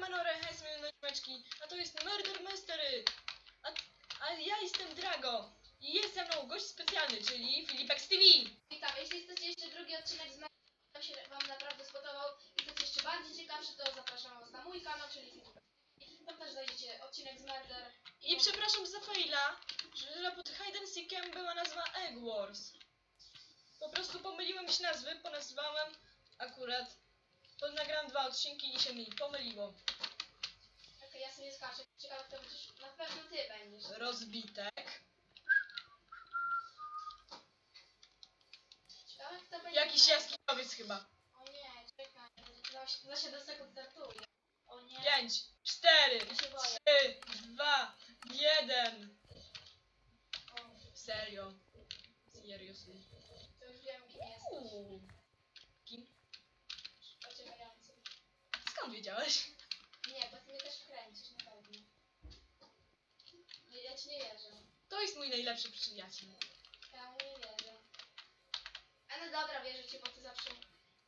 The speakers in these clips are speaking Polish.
Manore, hej, moje nocmeczki, a to jest Murder Mystery, a, a ja jestem Drago i jest ze mną gość specjalny, czyli Filipek z TV. Witam, jeśli chcecie jeszcze drugi odcinek z to się Wam naprawdę spodobał i chcecie jeszcze bardziej ciekawszy, to zapraszam Was na mój kanał, czyli Filip. Tam też znajdziecie odcinek z Murder. I przepraszam za faila, że pod Hide and Seekiem była nazwa Egg Wars. Po prostu pomyliłem się nazwy, ponazywałem akurat, to nagrałem dwa odcinki i się mi pomyliło. Okej, ja sobie skaczę. Ciekawe, kto będziesz. Na pewno Ty będziesz. Rozbitek. Ciekawe, kto będzie. Jakiś jaskiniowiec chyba. O nie, czekaj. Za, za 7 sekund startuje. O nie. Pięć, cztery, Ja się boję. trzy, dwa, jeden. O, Serio. Seriously. to już wiem, kim jest. Uuu. Kim? Ociekający. Skąd wiedziałeś? Nie, bo Ty mnie też wkręcisz, na pewno. Nie, ja Ci nie wierzę. To jest mój najlepszy przyjaciel. Ja mu nie wierzę. A no dobra, wierzę ci, bo ty zawsze...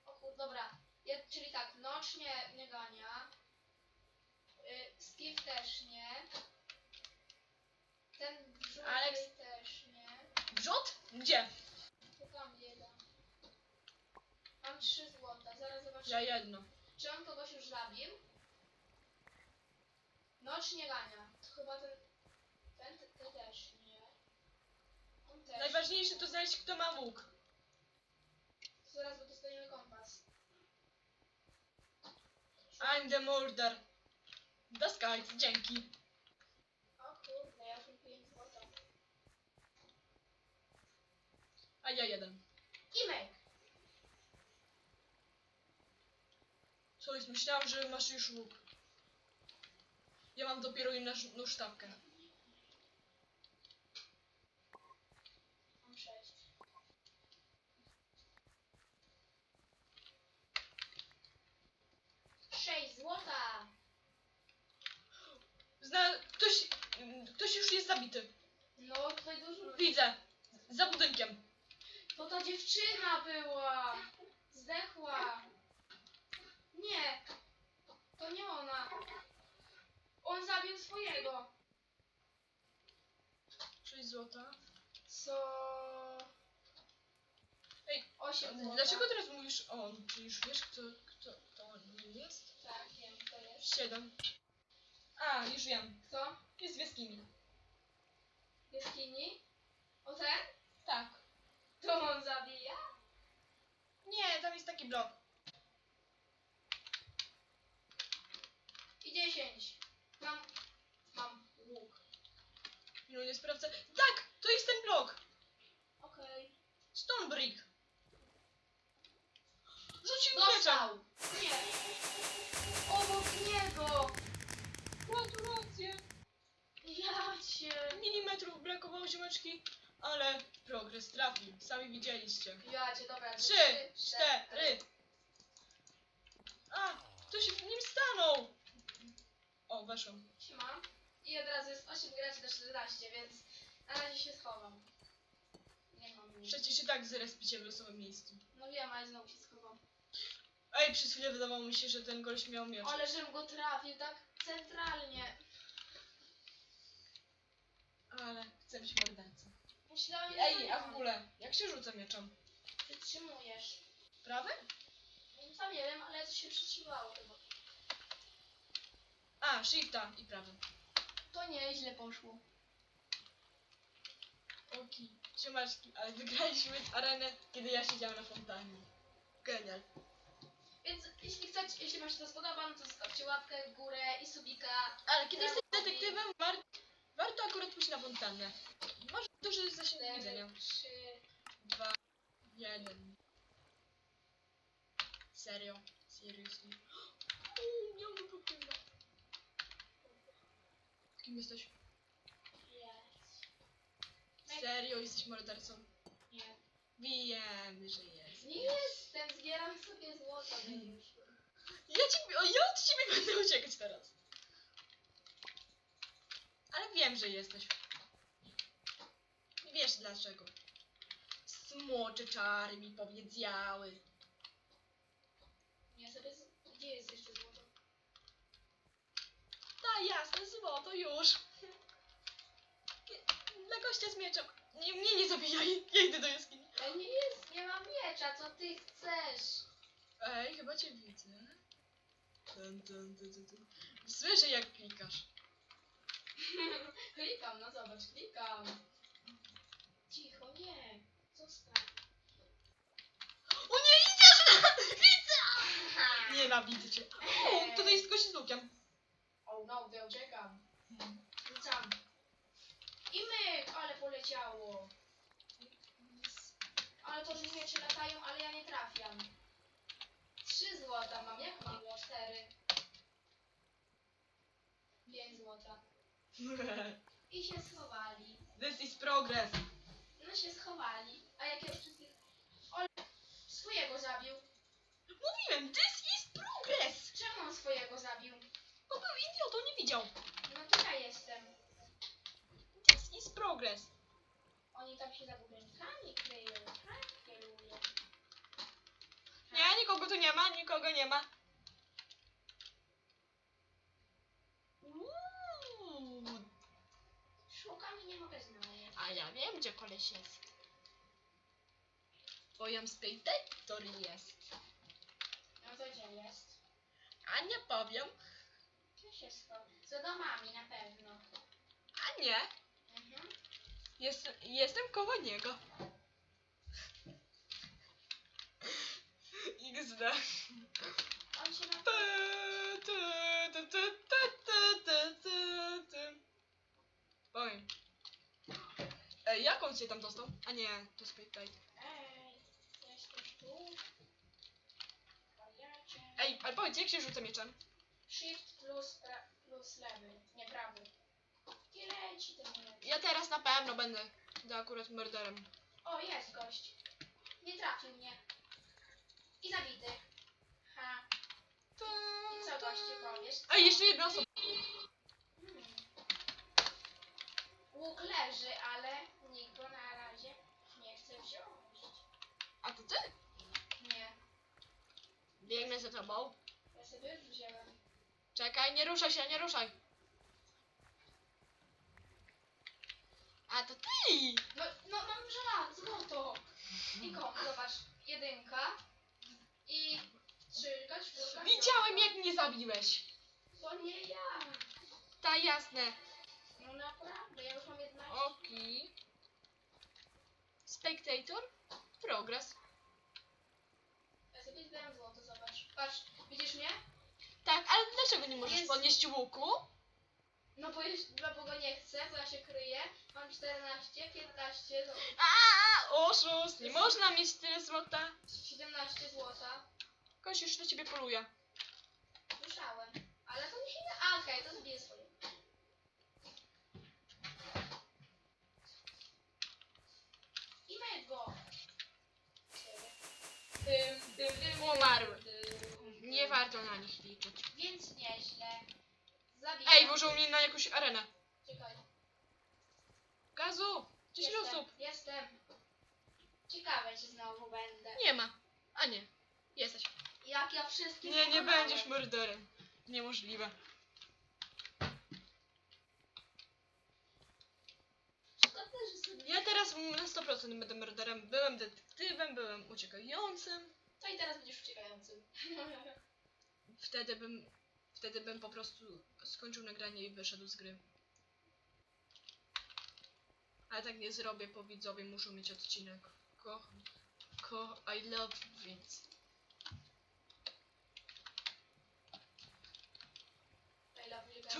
O kur... dobra. Ja, czyli tak, Nocz nie, nie gania. Y, Steve też nie. Ten brzuch Alex- też nie. Wrzut? Gdzie? To tam biega. Mam trzy złota, zaraz zobaczę. Ja jedno. Czy on kogoś już zabił? Nocz nie gania. To chyba ten... Ten, ten, ten też nie. On też. Najważniejsze to znaleźć kto ma łuk. To zaraz bo dostaniemy kompas. I'm the murder. Daskajc, dzięki. O kurde, ja już 5 złota. A ja jeden. Co jest? Myślałam, że masz już łuk. Ja mam dopiero inną sztabkę. Mam 6. Sześć złota! Zna... Ktoś... Ktoś już jest zabity. No, tutaj dużo. Widzę. Za budynkiem. To ta dziewczyna była! Zdechła! Nie! To nie ona! On zabił swojego! 6 złota. Co? Ej, 8 złota. Dlaczego teraz mówisz on? Czy już wiesz kto, kto to nim jest? Tak, wiem, kto jest. 7. A, już wiem. Kto? Jest w jaskini. Jaskini? O ten? Tak. To on zabija? Nie, tam jest taki blok. I 10. Mam. Mam łuk. No nie sprawdzę. Tak! To jest ten blok! Okej. Stone brick. Rzucił. Dostał! Nie! Obok niego! Gratulacje. Ja cię! Milimetrów brakowało ziomeczki, ale progres trafił. Sami widzieliście. Ja cię, dobra. Trzy, cztery. A, to się w nim stanął. O, weszłam. Siema. I od razu jest 8 graczy do 14, więc na razie się schowam. Nie mam nic. Przecież i tak zrespicie w losowym miejscu. No wiem, ale znowu się schowam. Ej, przez chwilę wydawało mi się, że ten gość miał miecz. Ale żebym go trafił tak centralnie. Ale chcę być mordercą. Myślałem, że Ej, a w ogóle, jak się rzuca mieczem? Przytrzymujesz. Prawym? Sam nie wiem, ale to się przytrzymało chyba. A, shifta i prawym. To nieźle poszło. Oki, trzymaczki, ale wygraliśmy arenę, kiedy ja siedziałam na fontannie. Genial. Więc jeśli chcecie, jeśli wam się to spodoba, no to zostawcie łapkę w górę i subika. Ale kiedy jesteś detektywem, war warto akurat pójść na fontannę. Masz duży zasięg widzenia. 4, 3. Dwa, jeden. Serio? Seriously? Uuu, miał wypukliwa. Kim jesteś? Jest. Serio, jesteś mordercą? Nie. Wiemy, że jest. Nie jestem, zbieram sobie złoto. Mm. Ja, ci, o, ja od ciebie będę uciekać teraz. Ale wiem, że jesteś. Wiesz dlaczego. Smocze czary mi powiedziały. Nie, sobie z... Gdzie jest jeszcze? Jasne złoto już. Dla gościa z mieczem. Nie, mnie nie zabijaj, ja idę do jaskini. Ja nie jest, nie mam miecza, co ty chcesz? Ej, chyba cię widzę. Dun, dun, dun, dun, dun. Słyszę jak klikasz. klikam, no zobacz, klikam. Cicho, nie. Zostaw. O nie, idziesz! Widzę! Nienawidzę cię. O, tutaj jest gość z lukiem. Oh no, to ja uciekam. Rzucam. I myk, ale poleciało. Ale to, że miecze latają, ale ja nie trafiam. Trzy złota mam, jak mam było? Cztery. Pięć złota. I się schowali. This is progress. No się schowali. A jak ja wszystkich... Ole, swojego zabił. Mówiłem, this is progress. Czemu on swojego zabił? Bo był idiotą, nie widział. No to ja jestem. This is progress. Oni tam się za budynkami kryją. Tak, kierują. Nie, nikogo tu nie ma, nikogo nie ma. Uuu, Szukam i nie mogę znaleźć. a ja wiem, gdzie koleś jest. Twoją spectator jest. No to gdzie jest? A nie powiem. Gdzie się schował? Za domami na pewno. A nie. Jest, jestem koło niego. XD. Oj. E, jak on się tam dostał? A nie, to jest Ej. Ej, ale powiedz, jak się rzuca mieczem? Shift plus, e, plus lewy, nie prawy. Leci. Ja teraz na pewno będę to akurat murderem. O, jest gość. Nie trafił mnie. I zabity. Ha. I co goście powiesz? A jeszcze jedna osoba. Hmm. Łuk leży, ale nikt go na razie nie chce wziąć. A to ty? Nie, Biegnę za tobą. ja sobie już wziąłem. Czekaj, nie ruszaj się, nie ruszaj. A to ty! No, no mam żelazo, złoto. I kom, zobacz, jedynka. I trzyka, czwórka. Widziałem jak mnie zabiłeś. To nie ja. Ta jasne. No naprawdę, ja już mam 11. Oki. Spectator. Progress. Ja sobie złoto, zobacz. Patrz, widzisz mnie? Tak, ale dlaczego nie możesz Jest- podnieść łuku? No bo, jeś- no bo go nie chcę, bo ja się kryję. Mam 14, 15, no, A, oszust! Nie można mieć tyle złota. 17 złota. Ktoś już na ciebie poluje. Słyszałem. Ale to nie się A, okej, to zabiję swoje. I myk go. Dym, dym, dym, Umarły. dym. Nie warto na nich liczyć. Więc nieźle. Ej, włożył mnie na jakąś arenę. Czekaj. Gazu! 10 Jestem, osób. Jestem. Ciekawe, czy znowu będę. Nie ma. A nie. Jesteś. Jak ja wszystkich Nie, nie pokonałem. będziesz murderem. Niemożliwe. Szkoda, że sobie... Ja teraz na 100% będę murderem. Byłem detektywem, byłem uciekającym. To i teraz będziesz uciekającym. Wtedy bym, wtedy bym po prostu skończył nagranie i wyszedł z gry. Ale tak nie zrobię, bo widzowie muszą mieć odcinek. Ko, ko, I love widz. I love you guys.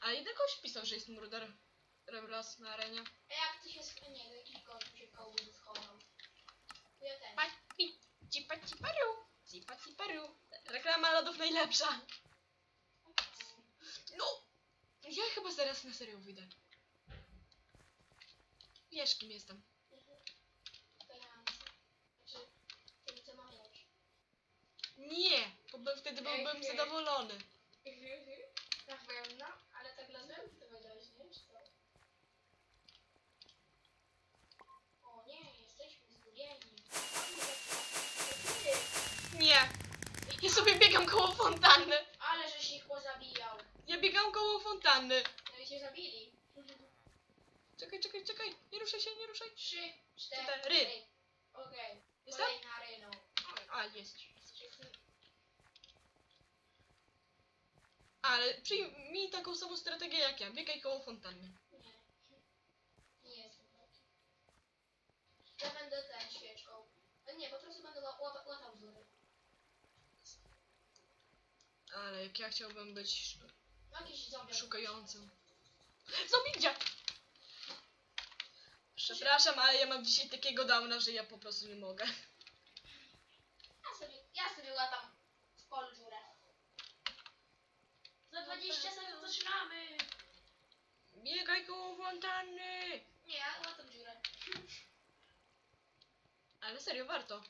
A jeden kogoś pisał, że jest murder raz na arenie. A jak ty się to jakiś gość się mnie schował. Ja ten. Najlepsza. No, ja chyba zaraz na serio wyjdę. Wiesz kim jestem. Nie, bo by, wtedy byłbym zadowolony. Na pewno, ale tak dla zębów to powiedziałeś, nie? Czy co? O nie, jesteśmy zgubieni. To ty! Nie. Ja sobie biegam koło fontanny. Ale żeś ich pozabijał. Ja biegam koło fontanny. No i cię zabili. Czekaj, czekaj, czekaj. Nie ruszaj się, nie ruszaj. Trzy, cztery. Okej. Jestem? Kolejna areną. A, jest. Ale przyjmij taką samą strategię jak ja. Biegaj koło fontanny. Nie. Nie jestem taki. Ja będę ten świeczką. E, Nie, po prostu będę ła- łapa- łatał dziury. Ale jak ja chciałbym być Jakiś zombie. szukającym. Zombie gdzie? Przepraszam, ale ja mam dzisiaj takiego downa, że ja po prostu nie mogę. Ja sobie, ja sobie łatam w polu dziurę. Za 20 sekund zaczynamy. Biegaj koło fontanny! Nie, ja łatam dziurę. Ale serio, warto.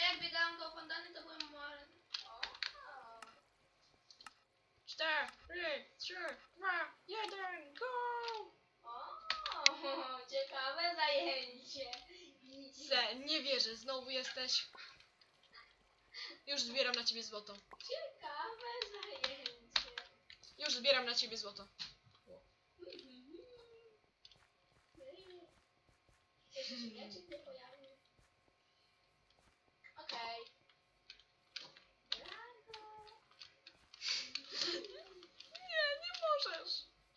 Ja jak biegałam koło fontany, to byłem. O. Cztery, trzy, dwa, jeden, go! O, ciekawe zajęcie. Se, nie wierzę, znowu jesteś. Już zbieram na ciebie złoto. Ciekawe zajęcie. Już zbieram na ciebie złoto. Się mieczek nie pojawił. Okej. Brawo. Nie, nie możesz.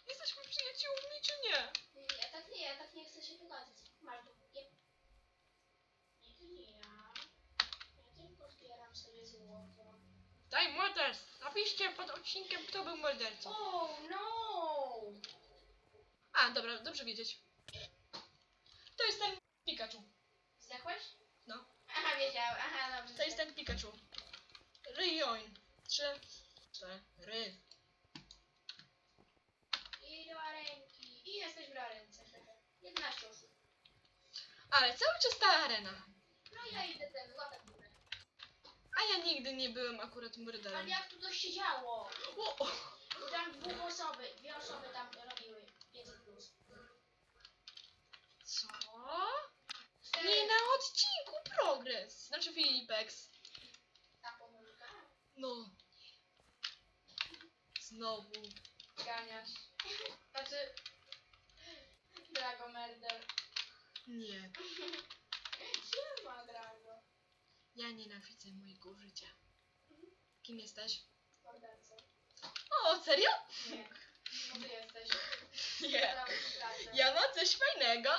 Jesteśmy przyjaciółmi, czy nie? Nie, ja tak nie, ja tak nie chcę się pogodzić. Masz tu. Nie. Nie, to nie ja. Ja tylko zbieram sobie złoto. Daj morderstw. Napiszcie pod odcinkiem, kto był mordercą. Oh no! A, dobra, dobrze wiedzieć. To jest ten Pikachu. Zdechłeś? No. Aha, wiedziałem. Aha, dobrze. To jest ten Pikachu. Ryjoin. Trzy, cztery. I do arenki. I jesteś w arence. 11 osób. Ale cały czas ta arena. No ja idę ten, łapę. A ja nigdy nie byłem akurat Ale jak tu to się działo? O, o. Bo tam dwóch osoby, dwie osoby tam robiły 500 plus. Co? Cztery. Nie na odcinku progres. Znaczy Filipex. Ta pomyłka. No. Znowu. Ganiasz. Znaczy... Drago Murder. Nie. Ja nienawidzę mojego życia. Kim jesteś? Morderco. O, serio? Nie. No ty jesteś. Nie. Ja mam coś fajnego.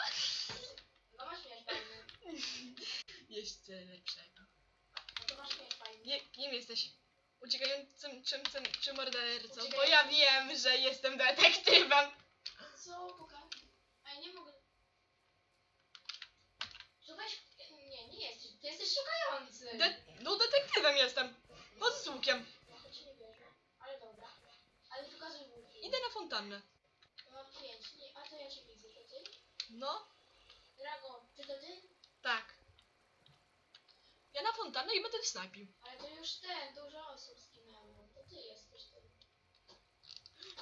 No masz mieć fajny. Jeszcze lepszego. No to masz mieć fajny. Nie, kim jesteś? Uciekającym czym, czym, czy mordercą? Bo ja wiem, że jestem detektywem. Co? Pokaż. A ja nie mogę. To weź... Nie, nie jesteś. Ty jesteś szukający. De no detektywem jestem. Pod z łukiem. Ja ci nie wierzę. Ale dobra. Ale pokazuj łuki. Idę na fontannę. Mam pięć. Nie, a to ja cię widzę. To ty? No, Drago, czy to ty? tak. Ja na fontannę i będę snajpił. Ale to już ten, dużo osób zginęło. To ty jesteś ten.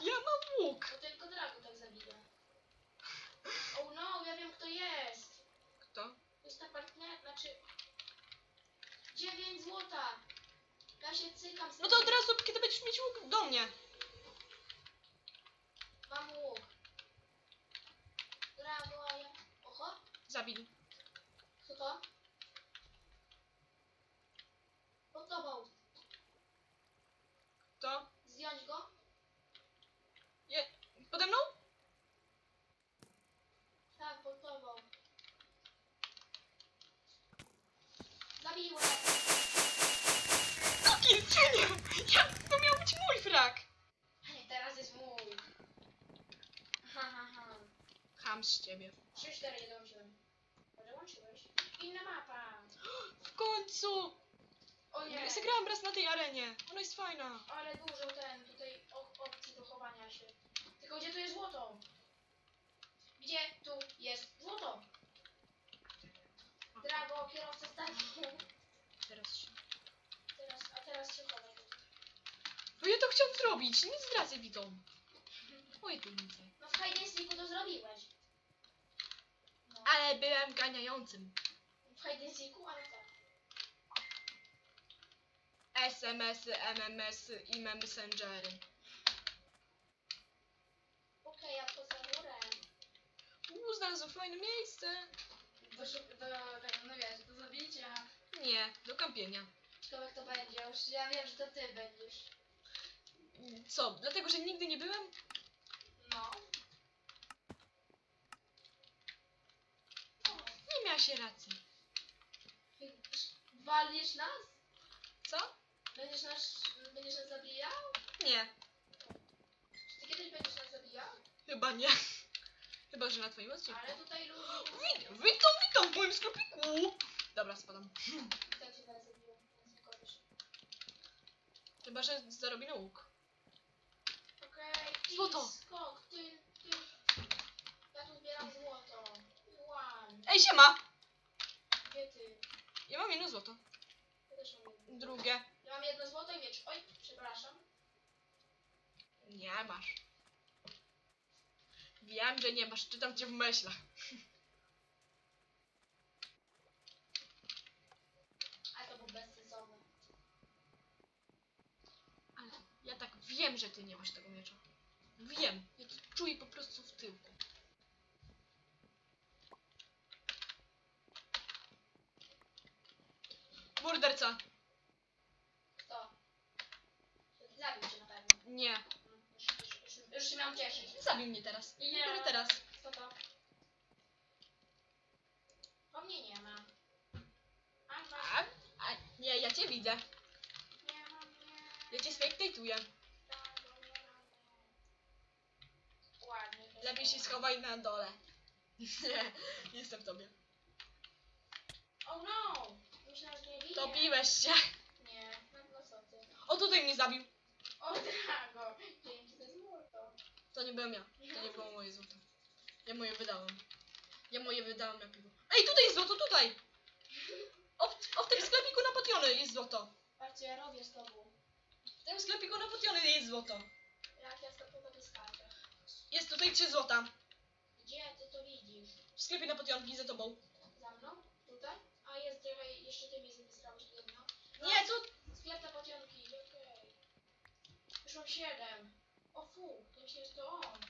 Ja mam łuk. To tylko Drago tak zabija. Oh no, ja wiem kto jest. Kto? To jest ta partner, znaczy... 9 złota. Ja się cykam z No to od razu, kiedy będziesz mieć łuk, do mnie. Mam łuk. Drago, a ja... Oho, Zabili. kto to? Pod tobą. To? Zdjąć go? Je... Pode mną? Tak, pod tobą. Zabiłem. Nie. Ja, to miał być mój frak. Nie, teraz jest mój. Ha, ha, ha. Ham z ciebie. 3-4 nie dołączyłem. Może łączyłeś? Inna mapa. W końcu. O nie. Zagrałam raz na tej arenie. Ona jest fajna. Ale dużo ten, tutaj op- opcji do chowania się. Tylko gdzie tu jest złoto? Gdzie tu jest złoto? Drago, kierowca statku. Teraz. Teraz, się. Bo ja to chciałam zrobić. Nie zdradzę widzom. Moje pieniądze. No w hide and seeku to zrobiłeś. No. Ale byłem ganiającym. W hide and seeku, ale tak. SMS-y, MMS-y i Messengery. Okej, ja poza murem. Uuu, znalazłem fajne miejsce. Do, szuk- do, no wiesz, do zabicia. Nie, do kampienia. Ciekawe kto będzie, już ja wiem, że to ty będziesz. Co, dlatego, że nigdy nie byłem? No. Nie miała się racji. Walisz nas? Co? Będziesz nas, będziesz nas zabijał? Nie, Czy ty kiedyś będziesz nas zabijał? chyba nie. Chyba, że na twoim odcinku. Ale tutaj ludzie... Wit- Witam, witam w moim sklepiku! Dobra, spadam. Kto cię teraz zabił? Więc nie kopiesz. Chyba, że zarobi na łuk. Okej. i Złoto. Skok, ty, ty. Ja tu zbieram złoto. One. Ej, siema! Gdzie ty? Ja mam jedno złoto. Ja też mam jedno. Drugie. Ja mam jedno złoto i miecz. Oj, przepraszam. Nie masz. Wiem, że nie masz, czytam cię w myślach. A to był bezsensowny. Ale ja tak wiem, że ty nie masz tego miecza. Wiem. Ja to czuję po prostu w tyłku. Morderca. Kto? Zabił cię na pewno. Nie. Już, już, już, już się miałam cieszyć. Zabił mnie teraz. Nie. dopiero teraz. Kto to? O mnie nie ma. A, A, masz. a nie, ja cię widzę. Nie ma mnie. Ja cię spectatuję. Tak, bo nie ma mnie. Ładnie. to Lepiej się schowaj na dole. Nie, jestem w tobie. Oh no! Nie widzę. Topiłeś się. Nie, no, no co ty. O, tutaj mnie zabił. O Drago! Dzięki, to jest złoto. To nie byłem ja. To nie było moje złoto. Ja moje wydałem. Ja moje wydałem na piwo. Ej, tutaj jest złoto, tutaj! O, w- o w tym sklepiku na potiony jest złoto. Patrzcie, ja robię z tobą. W tym sklepiku na potiony jest złoto. Tutaj trzy złota. Gdzie ty to widzisz? W sklepie na potionki za tobą. Za mną? Tutaj? A jest trochę, jeszcze ty mi zrobić jedno. Nie, co? Sklep na potionki, okej. Już mam siedem. O fu, to myślę, że to on.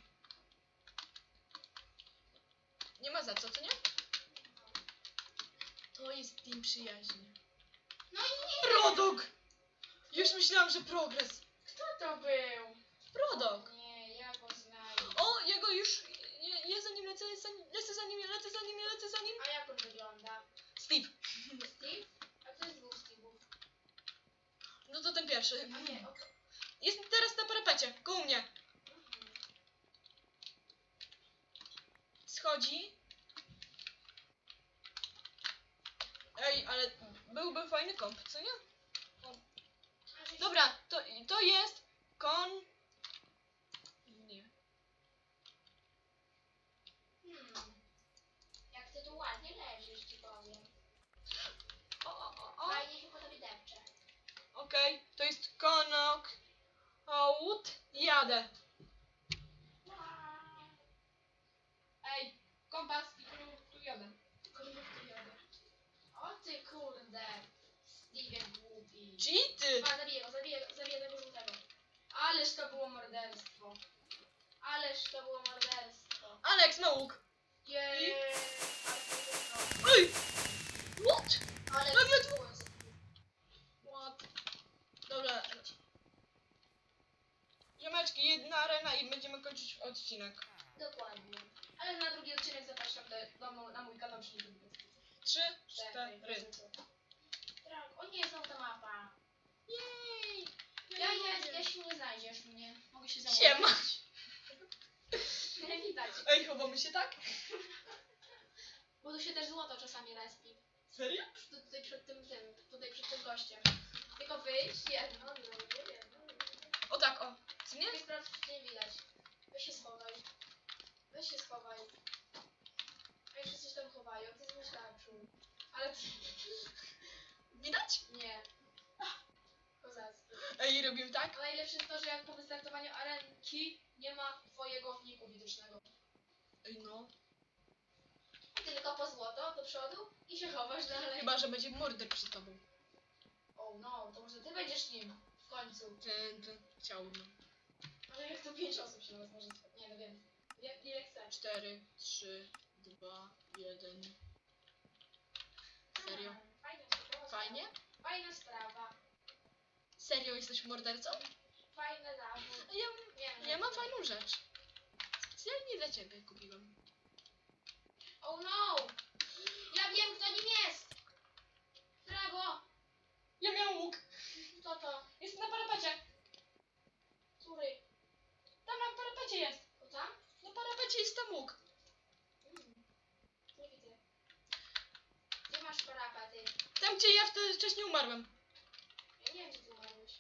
Nie ma za co, co nie? To jest team przyjaźni. No i nie! Prodok! Już myślałam, że progres. Kto to był? Prodok! Nie, ja go znajdę. O, jego już... Ja, ja za nim lecę, za nim, lecę za nim, lecę za nim, lecę za nim. A jak on wygląda? Steve. Steve? A to jest dwóch Steve'ów. No to ten pierwszy. A nie, o to... Jest teraz na parapecie, koło mnie. Mhm. Schodzi. Ej, ale byłby fajny komp, co nie? Dobra, to, to jest kon... Nie. Hmm. Jak ty tu ładnie leżysz, ci powiem. O, o, o, o. Fajnie się po tobie depcze. Okej, to jest konok. Out. Jadę. Ej, kompas i tu jadę. O ty kurde. Steven głupi. Cheaty! A, zabiję go, zabiję, zabiję tego żółtego. Ależ to było morderstwo. Ależ to było morderstwo. Alex na łuk. Jej. Ej! What? Ale Nagle było. What? Dobra. Ziomeczki, jedna arena i będziemy kończyć odcinek. Dokładnie. Ale na drugi odcinek zapraszam do, do, mo- na mój kanał, czyli do Trzy, cztery. cztery. Tak, o nie, znowu ta mapa. Jej! Ja, ja, ja się nie znajdziesz mnie. Mogę się założyć. Siema! Nie widać. Ej, chowamy się tak? Bo tu się też złoto czasami respi. Serio? Tu, tutaj przed tym, tym, tutaj przed tym gościem. Tylko wyjść, jedno, drugie, jedno, drugie. O tak, o. Co nie? Nie sprawdź, czy nie widać. Weź się schowaj. Weź się schowaj. A jeszcze coś tam chowają, to jest myślaczu. Ale ty... Widać? Nie. Kozacki. Ej, robimy tak? Najlepsze jest to, że jak po wystartowaniu arenki nie ma twojego wniku widocznego. Ej, no. Tylko po złoto do przodu i się chowasz dalej. Chyba, że będzie morder przy tobą. O Oh no, to może ty będziesz nim w końcu. Ten, ten, chciałbym. Ale jak to pięć osób się spotkać? Nie no wiem. Wie- Ile chcesz? 4, 3, 2, 1. Serio? Fajna sprawa. Fajnie? Fajna sprawa. Serio jesteś mordercą? Fajny zawód. Ja, Nie, ja no, mam fajną rzecz. Specjalnie dla ciebie kupiłem. Oh no! Ja wiem kto nim jest! Brawo! Ja miałem łuk. Kto to? Jest na parapecie. Który? Tam na parapecie jest. To tam? Na parapecie jest tam łuk. Mm. Nie widzę. Gdzie masz parapaty? Tam gdzie ja wtedy wcześniej umarłem. Ja nie wiem gdzie ty umarłeś.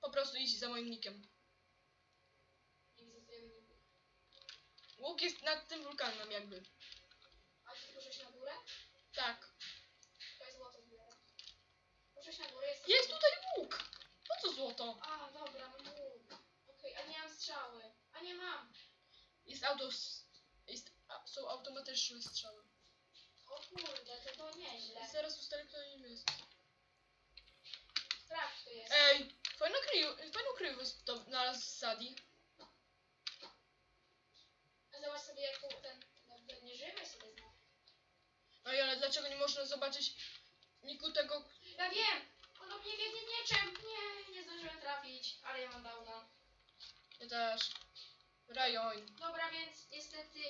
Po prostu idź za moim nikiem. Nie widzę twojego niku. Łuk jest nad tym wulkanem jakby. A ty poszłeś na górę? Tak. To jest złoto zbieram. Poszłeś na górę, jest... Jest tutaj łuk. Po co złoto? A, dobra, mam łuk. Okej, a nie mam strzały. A nie mam. Jest auto... Jest, a, są automatyczne strzały. O kurde, to to nieźle. Zaraz ustalę kto nim jest. Sprawdź, to jest. Ej! Fajną kryju, fajną kryjówkę to znalazł Sadi. A zobacz sobie jak ten, ten, ten nieżywy sobie zna. Ej, ale dlaczego nie można zobaczyć niku tego... Ja wiem! Ono mnie biegnie mieczem! Nie, nie zdążyłem trafić, ale ja mam downa. Ja też. Rajoń. Dobra, więc niestety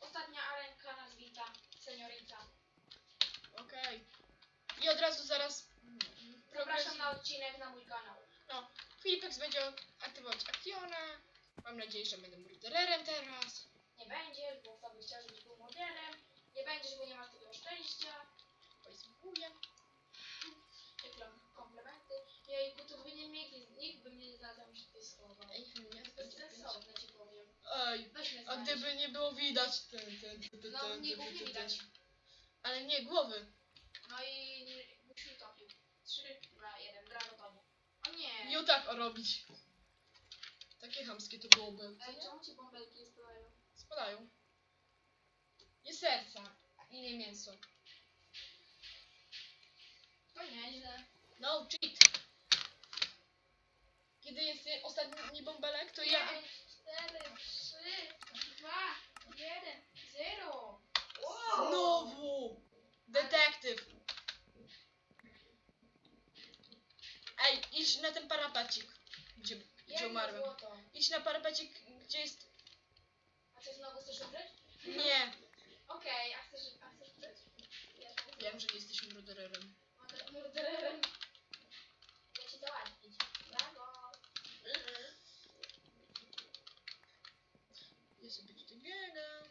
ostatnia arenka nazwita seniorita. Okej. I od razu zaraz... Zapraszam na odcinek na mój kanał. No, Filipex będzie aktywować akcjonę. Mam nadzieję, że będę murdererem teraz. Nie będziesz, bo kto by chciał, żebyś był modelem. Nie będziesz, bo nie masz takiego szczęścia. Facebookuję. Jakle komplementy. Jejku, to by nie nikt, nikt by mnie nie znalazł, się tutaj schował. Ej, nie, Bezsensowne ci powiem. Ej, Weź mnie a znajdź. gdyby nie było widać ten, ten, ten, ten, No, ten, nie ten, nie ten, widać. ten. Ale nie, głowy. No i nie, byś mi topił. Trzy, dwa, jeden, gra gotowe. O nie! Nie tak o robić. Takie chamskie to byłoby. Ej, czemu ci bąbelki nie spływają? Spadają. Nie serca i nie mięso. To nieźle. No cheat. Kiedy jest ostatni bąbelek, to ja... Pięć, cztery, trzy, dwa, jeden, zero. Znowu! Detektyw! Ej, idź na ten parapecik, gdzie, gdzie umarłem. Idź na parapecik, gdzie jest... A czy znowu chcesz umrzeć? Nie, Okej, a chcesz, a chcesz umrzeć? wiem, że nie jesteś murdererem. Mogę murdererem. Mogę ci załatwić. Brawo. Ja sobie tutaj biegam.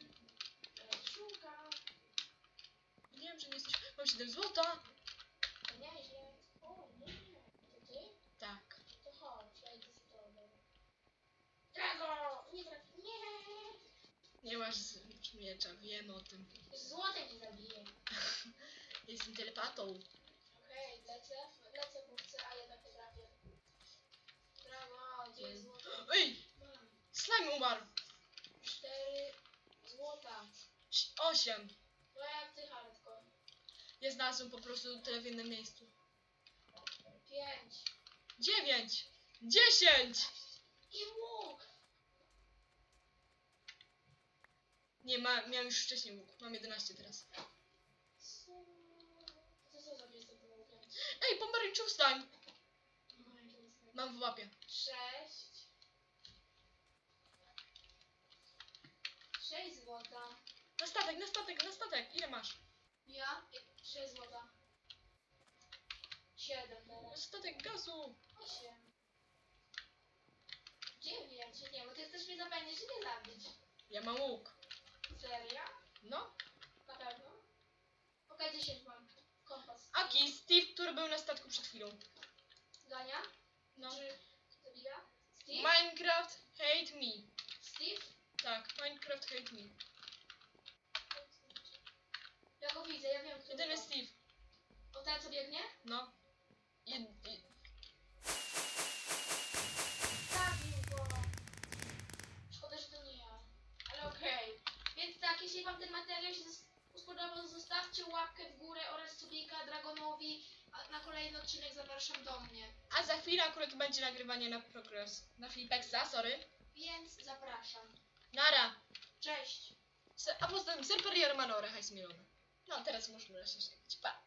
Teraz szukam. Wiem, że nie jesteś... Mam 7 złota! To nieźle. O, nie. To ty? Tak. To chodź, ja idę z tobą. Drago! Nie traf... Nie! Nie masz z- miecza, wiem o tym. Z złotem cię zabiję. Jestem telepatą. Okej, lecę, lecę, bo chcę, a jednak nie trafię. Brawo, gdzie jest złoto? Ej! Mam. Slime umarł! Cztery złota. 8. No jak ty, Haletko? Ja znalazłem po prostu tyle w jednym miejscu. Pięć. 9! 10! I łuk! Nie, ma, miałem już wcześniej łuk. Mam 11 teraz. Co co zrobisz z tym łukiem? Ej, pomarańczowy slime! Mam w łapie. Sześć. Sześć złota. Na statek, na statek, na statek! Ile masz? Ja? Sześć złota. Siedem Na teraz. statek gazu! Osiem. Dziewięć. Nie, bo ty chcesz mnie zapewnić, że nie zabić. Ja mam łuk. Serio? No. Na pewno? Okej, dziesięć mam. Kompas. Aki, Steve, który był na statku przed chwilą. Gania? No. Czy zabija? Steve? Minecraft hate me. Steve? Tak, Minecraft hate me. Ja go widzę, ja wiem, kto Jedyny. Steve. O ten co biegnie? No. I, i, Zabił go. Szkoda, że to nie ja. Ale okej. Więc tak, wam ten materiał się zas- spodobał, zostawcie łapkę w górę oraz subika Dragonowi, a na kolejny odcinek zapraszam do mnie. A za chwilę akurat będzie nagrywanie na progres. Na Flipexa, sorry. Więc zapraszam. Nara. Cześć! Se- A poza tym Serperior Manore, hajs miliony. No, teraz możemy się żegnać. Pa.